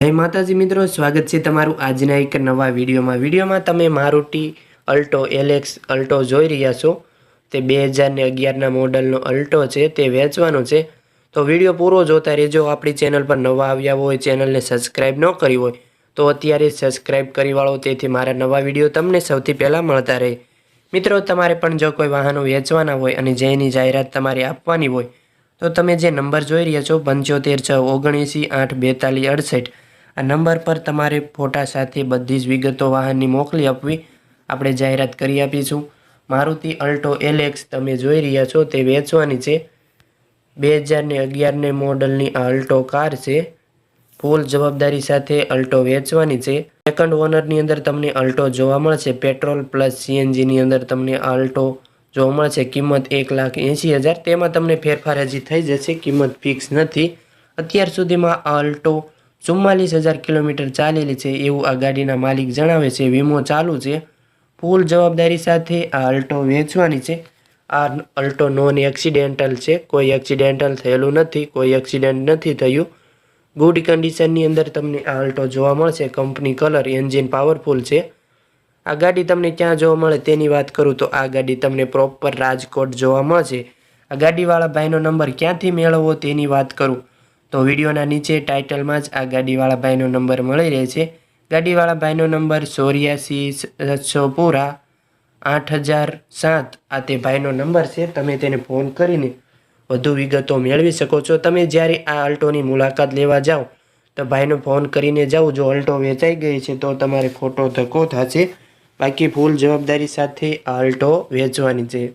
જય માતાજી મિત્રો, સ્વાગત છે તમારું આજના એક નવા વિડીયોમાં. વિડીયોમાં તમે મારુતિ અલ્ટો એલેક્સ અલ્ટો જોઈ રહ્યા છો. તે બે હજારને અગિયારના મોડલનો અલ્ટો છે, તે વેચવાનો છે. તો વીડિયો પૂરો જોતા રહેજો. આપણી ચેનલ પર નવા આવ્યા હોય, ચેનલને સબસ્ક્રાઈબ ન કરી હોય, તો અત્યારે સબસ્ક્રાઈબ કરી વાળો તેથી મારા નવા વીડિયો તમને સૌથી પહેલાં મળતા રહે. મિત્રો, તમારે પણ જો કોઈ વાહનો વેચવાના હોય અને જેની જાહેરાત તમારે આપવાની હોય, તો તમે જે નંબર જોઈ રહ્યા છો, પંચોતેર છ ઓગણએંસી આઠ બેતાલીસ અડસઠ આ નંબર પર તમારે ફોટા સાથે બધી જ વિગતો વાહનની મોકલી આપવી. આપણે જાહેરાત કરી આપીશું. મારુતિ અલ્ટો એલેક્સ તમે જોઈ રહ્યા છો તે વેચવાની છે. બે હજારને અગિયારને મોડલની આ અલ્ટો કાર છે. ફૂલ જવાબદારી સાથે અલ્ટો વેચવાની છે. સેકન્ડ ઓનરની અંદર તમને અલ્ટો જોવા મળશે. પેટ્રોલ પ્લસ સીએનજીની અંદર તમને અલ્ટો જોવા મળશે. કિંમત એક લાખ એંસી હજાર. તેમાં તમને ફેરફાર હજી થઈ જશે. કિંમત ફિક્સ નથી. અત્યાર સુધીમાં આ અલ્ટો ચુમ્માલીસ હજાર કિલોમીટર ચાલેલી છે એવું આ ગાડીના માલિક જણાવે છે. વીમો ચાલુ છે. ફૂલ જવાબદારી સાથે આ અલ્ટો વેચવાની છે. આ અલ્ટો નોન એક્સિડેન્ટલ છે. કોઈ એક્સિડેન્ટલ થયેલું નથી, કોઈ એક્સિડન્ટ નથી થયું. ગુડ કન્ડિશનની અંદર તમને આ અલ્ટો જોવા મળશે. કંપની કલર, એન્જિન પાવરફુલ છે. આ ગાડી તમને ક્યાં જોવા મળે તેની વાત કરું તો આ ગાડી તમને પ્રોપર રાજકોટ જોવા મળશે. આ ગાડીવાળા ભાઈનો નંબર ક્યાંથી મેળવવો તેની વાત કરું. તો વિડીયોના નીચે ટાઇટલમાં જ આ ગાડીવાળા ભાઈનો નંબર મળી રહે છે ગાડીવાળા ભાઈનો નંબર ચોર્યાસી છસો પૂરા આઠ હજાર સાત. આ તે ભાઈનો નંબર છે, તમે તેને ફોન કરીને વધુ વિગતો મેળવી શકો છો. તમે જ્યારે આ અલ્ટોની મુલાકાત લેવા જાઓ, તો ભાઈનો ફોન કરીને જાઓ. જો અલ્ટો વેચાઈ ગઈ છે, તો તમારે ખોટો ધક્કો થશે. બાકી ફૂલ જવાબદારી સાથે આ અલ્ટો વેચવાની છે.